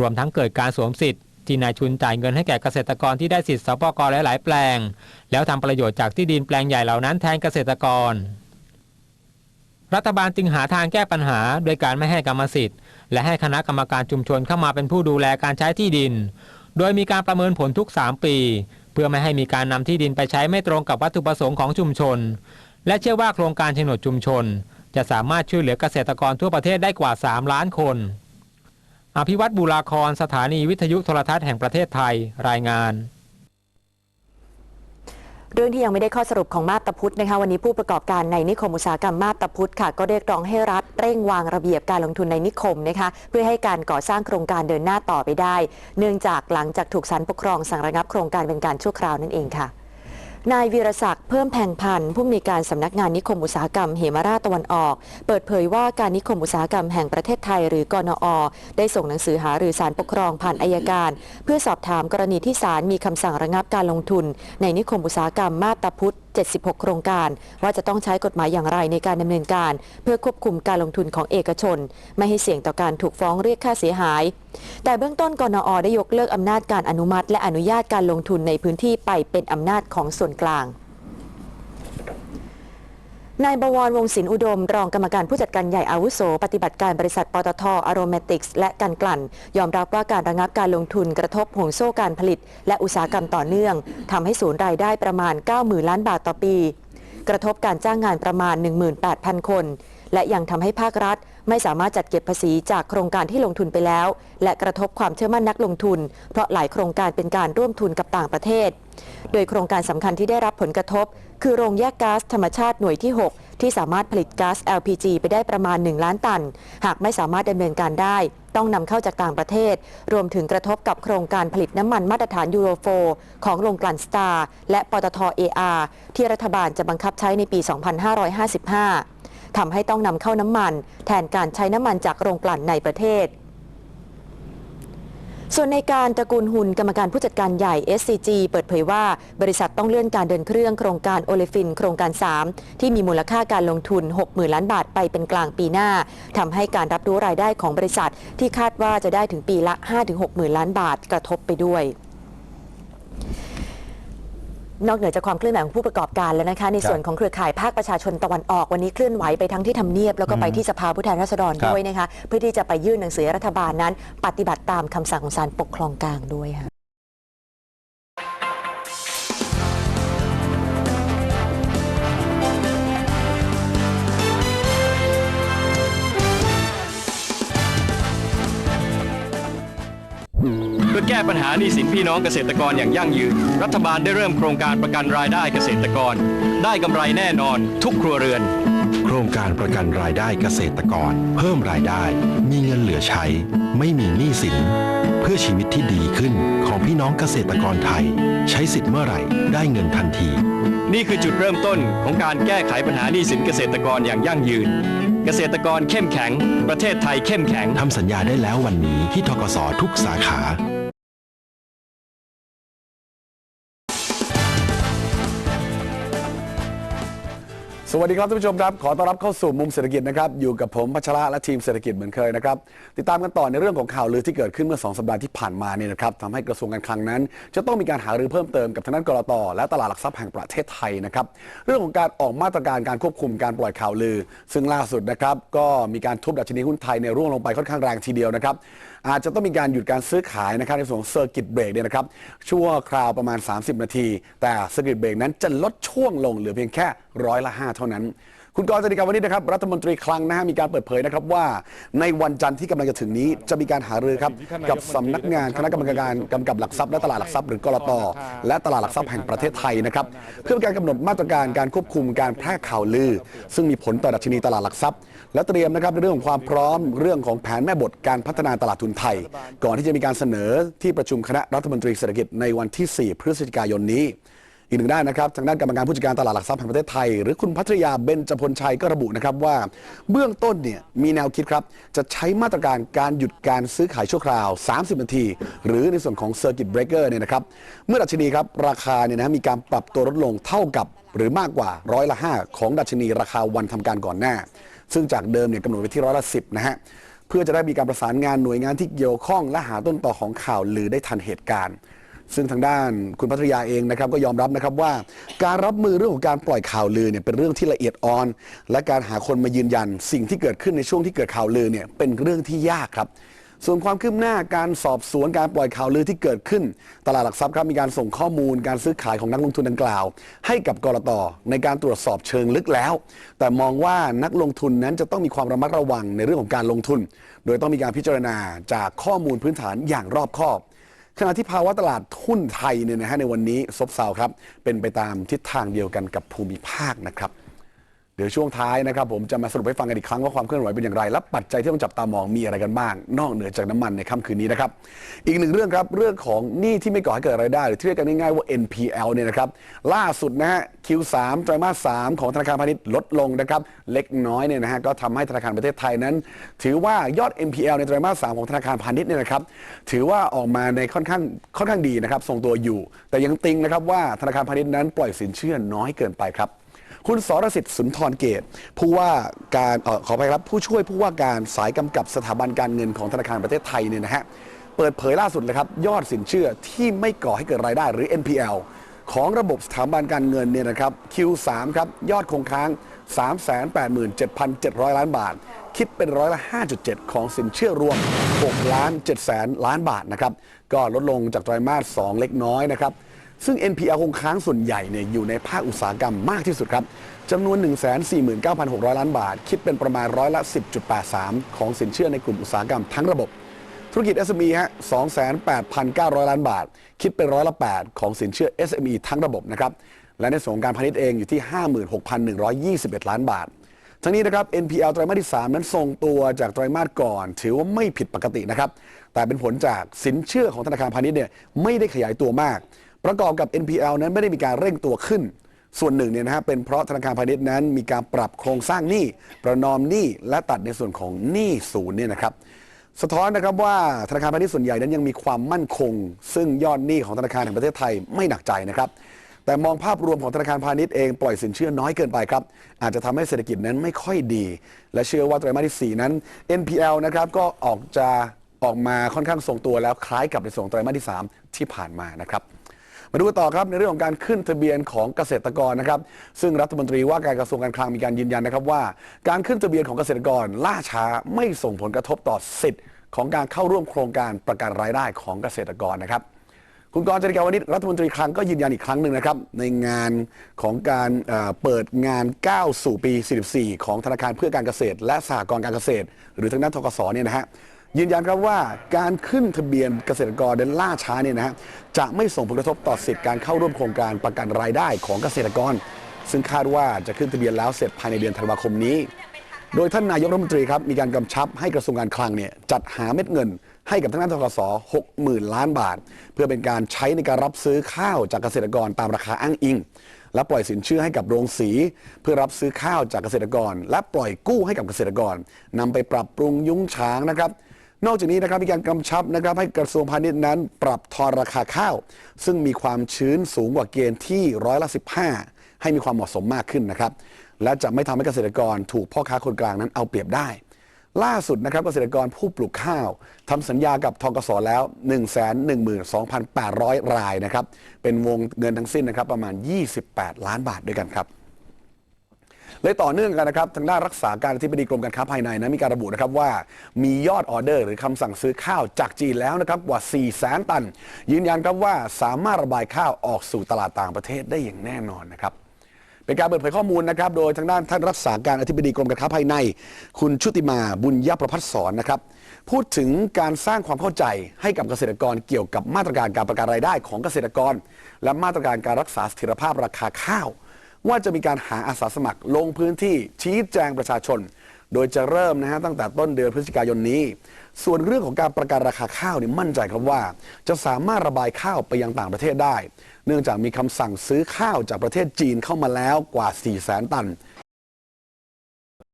รวมทั้งเกิดการสวมสิทธิ์ที่นายทุนจ่ายเงินให้แก่เกษตรกรที่ได้สิทธิ์สปกรหลาย ๆ แปลง แล้วทำประโยชน์จากที่ดินแปลงใหญ่เหล่านั้นแทนเกษตรกร รัฐบาลจึงหาทางแก้ปัญหา โดยการไม่ให้กรรมสิทธิ์ และให้คณะกรรมการชุมชนเข้ามาเป็นผู้ดูแลการใช้ที่ดิน โดยมีการประเมินผลทุก 3 ปี เพื่อไม่ให้มีการนำที่ดินไปใช้ไม่ตรงกับวัตถุประสงค์ของชุมชน และเชื่อว่าโครงการโฉนดชุมชน จะสามารถช่วยเหลือเกษตรกรทั่วประเทศได้กว่า 3 ล้านคน อภิวัตบุราครสถานีวิทยุโทรทัศน์แห่งประเทศไทยรายงาน เรื่องที่ยังไม่ได้ข้อสรุปของมาบตาพุธนะคะวันนี้ผู้ประกอบการในนิคมอุตสาหกรรมมาบตาพุธค่ะ ก็เรียกร้องให้รัฐเร่งวางระเบียบการลงทุนในนิคมนะคะเพื่อให้การก่อสร้างโครงการเดินหน้าต่อไปได้ เนื่องจากหลังจากถูกศาลปกครองสั่งระงับโครงการเป็นการชั่วคราวนั่นเองค่ะ นายวีรศักดิ์เพิ่มแพงพันธ์ผู้มีการสำนักงานนิคมอุตสาหกรรมเหมราชตะวันออก เปิดเผยว่าการนิคมอุตสาหกรรมแห่งประเทศไทยหรือกนอ ได้ส่งหนังสือหาหรือสารปกครองผ่านอายการ เพื่อสอบถามกรณีที่ศาลมีคำสั่งระงับการลงทุน ในนิคมอุตสาหกรรมมาบตาพุธ 76 โครงการ ว่าจะต้องใช้กฎหมายอย่างไรในการดำเนินการ เพื่อควบคุมการลงทุนของเอกชน ไม่ให้เสี่ยงต่อการถูกฟ้องเรียกค่าเสียหาย แต่เบื้องต้นกนอได้ยกเลิกอำนาจการอนุมัติ และอนุญาตการลงทุนในพื้นที่ไปเป็นอำนาจของส่วนกลาง นายบวรวงศิลอุดม รองกรรมการผู้จัดการใหญ่อาวุโส ปฏิบัติการบริษัทปตทอาร m a ติกส์และการกลั่น ยอมรับว่าการระงับการลงทุนกระทบห่วงโซ่การผลิต และอุตสาหกรรมต่อเนื่องทำให้สูญรายได้ประมาณ 90,000 ล้านบาทต่อปี กระทบการจ้างงานประมาณ 18,000 คน และยังทำให้ภาครัฐ ไม่สามารถจัดเก็บภาษีจากโครงการที่ลงทุนไปแล้ว และกระทบความเชื่อมั่นนักลงทุน เพราะหลายโครงการเป็นการร่วมทุนกับต่างประเทศ โดยโครงการสำคัญที่ได้รับผลกระทบ คือโรงแยกก๊าซธรรมชาติหน่วยที่ 6 ที่สามารถผลิตก๊าซ LPG ไปได้ประมาณ 1 ล้านตัน หากไม่สามารถดำเนินการได้ต้องนำเข้าจากต่างประเทศ รวมถึงกระทบกับโครงการผลิตน้ำมันมาตรฐานยูโรโฟของโรงกลั่นสตาร์และปตท AR ที่รัฐบาลจะบังคับใช้ในปี 2555 ทำให้ต้องนำเข้าน้ำมัน แทนการใช้น้ำมันจากโรงกลั่นในประเทศ ส่วนในการตระกูลหุ่นกรรมการผู้จัดการใหญ่ SCG เปิดเผยว่าบริษัทต้องเลื่อนการเดินเครื่องโครงการโอเลฟิน โครงการ 3 ที่มีมูลค่าการลงทุน 60,000 ล้านบาทไปเป็นกลางปีหน้าทำให้การรับรู้รายได้ของบริษัทที่คาดว่าจะได้ถึงปีละ 5-60,000 ล้านบาทกระทบไปด้วย นอกเหนือจากความเคลื่อนไหวของผู้ประกอบการแล้วนะคะ ในส่วนของเครือข่ายภาคประชาชนตะวันออกวันนี้เคลื่อนไหวไปทั้งที่ทำเนียบ แล้วก็ไปที่สภาผู้แทนราษฎรครับด้วยนะคะ เพื่อที่จะไปยื่นหนังสือให้รัฐบาลนั้น ปฏิบัติตามคำสั่งของศาลปกครองกลางด้วยค่ะเพื่อแก้ปัญหาหนี้สินพี่น้องเกษตรกรอย่างยั่งยืน รัฐบาลได้เริ่มโครงการประกันรายได้เกษตรกร ได้กำไรแน่นอน ทุกครัวเรือน โครงการประกันรายได้เกษตรกร เพิ่มรายได้ มีเงินเหลือใช้ ไม่มีหนี้สิน เพื่อชีวิตที่ดีขึ้นของพี่น้องเกษตรกรไทย ใช้สิทธิ์เมื่อไหร่ได้เงินทันที นี่คือจุดเริ่มต้นของการแก้ไขปัญหาหนี้สินเกษตรกรอย่างยั่งยืน เกษตรกรเข้มแข็ง ประเทศไทยเข้มแข็ง ทำสัญญาได้แล้ววันนี้ที่ทกสทุกสาขา สวัสดีครับท่านผู้ชมครับ ขอต้อนรับเข้าสู่มุมเศรษฐกิจนะครับ อยู่กับผมพัชระและทีมเศรษฐกิจเหมือนเคยนะครับ ติดตามกันต่อในเรื่องของข่าวลือที่เกิดขึ้นเมื่อ 2 สัปดาห์ที่ผ่านมาเนี่ยนะครับทำให้กระทรวงการคลังนั้น จะต้องมีการหารือเพิ่มเติมกับทางด้านกรตและตลาดหลักทรัพย์แห่งประเทศไทยนะครับ เรื่องของการออกมาตรการการควบคุมการปล่อยข่าวลือ ซึ่งล่าสุดนะครับก็มีการทุบดัชนีหุ้นไทยเนี่ยร่วงลงไปค่อนข้างแรงทีเดียวนะครับ อาจจะต้องมีการหยุดการซื้อขายนะครับในส่วนของเซอร์กิตเบรกเนี่ยนะครับชั่วคราวประมาณ 30 นาที แต่เซอร์กิตเบรกนั้นจะลดช่วงลงเหลือเพียงแค่ร้อยละ5เท่านั้น คุณกรณ์จติกาวันนี้นะครับรัฐมนตรีคลังนะฮะมีการเปิดเผยนะครับว่า ในวันจันทร์ที่กำลังจะถึงนี้ จะมีการหารือครับกับสำนักงานคณะกรรมการกำกับหลักทรัพย์และตลาดหลักทรัพย์หรือกรตและตลาดหลักทรัพย์แห่งประเทศไทยนะครับเพื่อการกำหนดมาตรการการควบคุมการแพร่ข่าวลือ ซึ่งมีผลต่อดัชนีตลาดหลักทรัพย์ และเตรียมนะครับในเรื่องของความพร้อมเรื่องของแผนแม่บทการพัฒนาตลาดทุนไทย ก่อนที่จะมีการเสนอที่ประชุมคณะรัฐมนตรีเศรษฐกิจในวันที่ 4 พฤศจิกายนนี้ อีกหนึ่งด้านนะครับทางด้านกรรมการผู้จัดการตลาดหลักทรัพย์แห่งประเทศไทย หรือคุณพัทรยาเบญจพลชัยก็ระบุนะครับว่า เบื้องต้นเนี่ยมีแนวคิดครับ จะใช้มาตรการการหยุดการซื้อขายชั่วคราว 30 นาที หรือในส่วนของ Circuit Breaker เนี่ยนะครับเมื่อดัชนีครับราคาเนี่ยนะมีการปรับตัวลดลงเท่ากับหรือมากกว่าร้อยละ 5 ของดัชนีราคาวันทำการก่อนหน้า ซึ่งจากเดิมเนี่ยกำหนดไว้ที่ร้อยละ10นะฮะเพื่อจะได้มีการประสานงานหน่วยงานที่เกี่ยวข้องและหาต้นต่อของข่าวลือได้ทันเหตุการณ์ ซึ่งทางด้านคุณพัทยาเองนะครับก็ยอมรับนะครับว่า การรับมือเรื่องของการปล่อยข่าวลือเนี่ยเป็นเรื่องที่ละเอียดอ่อน และการหาคนมายืนยัน สิ่งที่เกิดขึ้นในช่วงที่เกิดข่าวลือเนี่ยเป็นเรื่องที่ยากครับ ส่วนความคืบหน้าการสอบสวนการปล่อยข่าวลือที่เกิดขึ้น ตลาดหลักทรัพย์ครับมีการส่งข้อมูลการซื้อขายของนักลงทุนดังกล่าว ให้กับกรตในการตรวจสอบเชิงลึกแล้ว แต่มองว่านักลงทุนนั้นจะต้องมีความระมัดระวังในเรื่องของการลงทุน โดยต้องมีการพิจารณาจากข้อมูลพื้นฐานอย่างรอบคอบ ขณะที่ภาวะตลาดหุ้นไทยเนี่ยนะฮะในวันนี้ซบเซาครับ เป็นไปตามทิศทางเดียวกันกับภูมิภาคนะครับ เดี๋ยวช่วงท้ายนะครับผมจะมาสรุปให้ฟังกันอีกครั้งว่าความเคลื่อนไหวเป็นอย่างไร และปัจจัยที่ต้องจับตามองมีอะไรกันบ้าง นอกเหนือจากน้ำมันในค่ำคืนนี้นะครับ อีกหนึ่งเรื่องครับ เรื่องของหนี้ที่ไม่ก่อให้เกิดรายได้ หรือที่เรียกกันง่ายๆว่า NPL เนี่ยนะครับ ล่าสุดนะฮะ Q3 ไตรมาส 3 ของธนาคารพาณิชย์ลดลงนะครับ เล็กน้อยเนี่ยนะฮะก็ทำให้ธนาคารประเทศไทยนั้น ถือว่ายอด NPL ในไตรมาส 3 ของธนาคารพาณิชย์เนี่ยนะครับถือว่าออกมาในค่อนข้างค่อนข้างดีนะครับทรงตัวอยู่ แต่ยังติงนะครับว่าธนาคารพาณิชย์นั้นปล่อยสินเชื่อน้อยเกินไปครับ คุณสรสิทธิ์สุนทรเกตผู้ว่าการเออขอไปครับผู้ช่วยผู้ว่าการสายกำกับสถาบันการเงินของธนาคารประเทศไทยเนี่ยนะฮะเปิดเผยล่าสุดเลยครับยอดสินเชื่อที่ไม่ก่อให้เกิดรายได้หรือ NPL ของระบบสถาบันการเงินเนี่ยนะครับ Q3 ครับยอดคงค้าง 387,700 ล้านบาท คิดเป็นร้อยละ 5.7 ของสินเชื่อรวม6ล้าน7แสนล้านบาทนะครับ ก็ลดลงจากไตรมาส 2 เล็กน้อยนะครับ ซึ่ง NPL คงค้างส่วนใหญ่เนี่ยอยู่ในภาคอุตสาหกรรมมากที่สุดครับจำนวน 149,600 ล้านบาท คิดเป็นประมาณร้อยละ 10.83 ของสินเชื่อในกลุ่มอุตสาหกรรมทั้งระบบ ธุรกิจ SME ฮะ 28,900 ล้านบาท คิดเป็นร้อยละ 8 ของสินเชื่อ SME ทั้งระบบนะครับ และในส่วนของการพาณิชย์เองอยู่ที่ 56,121 ล้านบาท ทั้งนี้นะครับ NPL ไตรมาสที่ 3 นั้นทรงตัวจากไตรมาสก่อน ถือว่าไม่ผิดปกตินะครับ แต่เป็นผลจากสินเชื่อของธนาคารพาณิชย์เนี่ยไม่ได้ขยายตัวมาก ประกอบกับ NPL นั้นไม่ได้มีการเร่งตัวขึ้น ส่วนหนึ่งเนี่ยนะฮะเป็นเพราะธนาคารพาณิชย์นั้นมีการปรับโครงสร้างหนี้ประนอมหนี้และตัดในส่วนของหนี้ศูนย์เนี่ยนะครับสะท้อนนะครับว่าธนาคารพาณิชย์ส่วนใหญ่นั้นยังมีความมั่นคง ซึ่งยอดหนี้ของธนาคารแห่งประเทศไทยไม่หนักใจนะครับ แต่มองภาพรวมของธนาคารพาณิชย์เองปล่อยสินเชื่อน้อยเกินไปครับ อาจจะทำให้เศรษฐกิจนั้นไม่ค่อยดี และเชื่อว่าไตรมาสที่ 4 นั้น NPL นะครับก็ออกจะออกมาค่อนข้างทรงตัวแล้วคล้ายกับในส่วนไตรมาสที่ 3 ที่ผ่านมานะครับ มาดูกันต่อครับในเรื่องของการขึ้นทะเบียนของเกษตรกรนะครับ ซึ่งรัฐมนตรีว่าการกระทรวงการคลังมีการยืนยันนะครับว่า การขึ้นทะเบียนของเกษตรกรล่าช้าไม่ส่งผลกระทบต่อสิทธิ์ ของการเข้าร่วมโครงการประกันรายได้ของเกษตรกรนะครับคุณกรณ์จริกาวนิชรัฐมนตรีคลังก็ยืนยันอีกครั้งหนึ่งนะครับ ในงานของการเปิดงานก้าสู่ปี 44 ของธนาคารเพื่อการเกษตร และสหกรณ์การเกษตร หรือทางด้านทกสเนี่ยนะฮะ ยืนยันครับว่าการขึ้นทะเบียนเกษตรกรเดินล่าช้าเนี่ยนะฮะจะไม่ส่งผลกระทบต่อสิทธิการเข้าร่วมโครงการประกันรายได้ของเกษตรกร ซึ่งคาดว่าจะขึ้นทะเบียนแล้วเสร็จภายในเดือนธันวาคมนี้ โดยท่านนายกรัฐมนตรีครับมีการกำชับให้กระทรวงการคลังเนี่ยจัดหาเม็ดเงิน ให้กับทางด้านทกส60,000 ล้านบาท เพื่อเป็นการใช้ในการรับซื้อข้าวจากเกษตรกรตามราคาอ้างอิงและปล่อยสินเชื่อให้กับโรงสี เพื่อรับซื้อข้าวจากเกษตรกร และปล่อยกู้ให้กับเกษตรกรนำไปปรับปรุงยุ้งฉางนะครับ นอกจากนี้นะครับมีการกำชับนะครับให้กระทรวงพาณิชย์นั้น ปรับทอนราคาข้าว ซึ่งมีความชื้นสูงกว่าเกณฑ์ที่ร้อยละ 15 ให้มีความเหมาะสมมากขึ้นนะครับ และจะไม่ทำให้เกษตรกรถูกพ่อค้าคนกลางนั้นเอาเปรียบได้ ล่าสุดนะครับเกษตรกรผู้ปลูกข้าวทำสัญญากับทกสแล้ว 112,800 รายนะครับเป็นวงเงินทั้งสิ้นนะครับประมาณ 28 ล้านบาทด้วยกันครับ เลยต่อเนื่องกันนะครับ ทางด้านรักษาการอธิบดีกรมการค้าภายในนะมีการระบุนะครับว่ามียอดออเดอร์หรือคำสั่งซื้อข้าวจากจีนแล้วนะครับกว่า 4 0 0แสนตัน ยืนยันครับว่าสามารถระบายข้าวออกสู่ตลาดต่างประเทศได้อย่างแน่นอนนะครับเป็นการเปิดเผยข้อมูลนะครับ โดยทางด้านท่านรักษาการอธิบดีกรมการค้าภายใน คุณชุติมาบุญยประพัฒสอนนะครับ พูดถึงการสร้างความเข้าใจให้กับเกษตรกรเกี่ยวกับมาตรการการประกันรายได้ของเกษตรกร และมาตรการการรักษาเสถียรภาพราคาข้าว ว่าจะมีการหาอาสาสมัครลงพื้นที่ชี้แจงประชาชน โดยจะเริ่มนะฮะตั้งแต่ต้นเดือนพฤศจิกายนนี้ ส่วนเรื่องของการประกันราคาข้าวนี่มั่นใจครับว่า จะสามารถระบายข้าวไปยังต่างประเทศได้ เนื่องจากมีคำสั่งซื้อข้าวจากประเทศจีนเข้ามาแล้วกว่า 4 0 0แสนตัน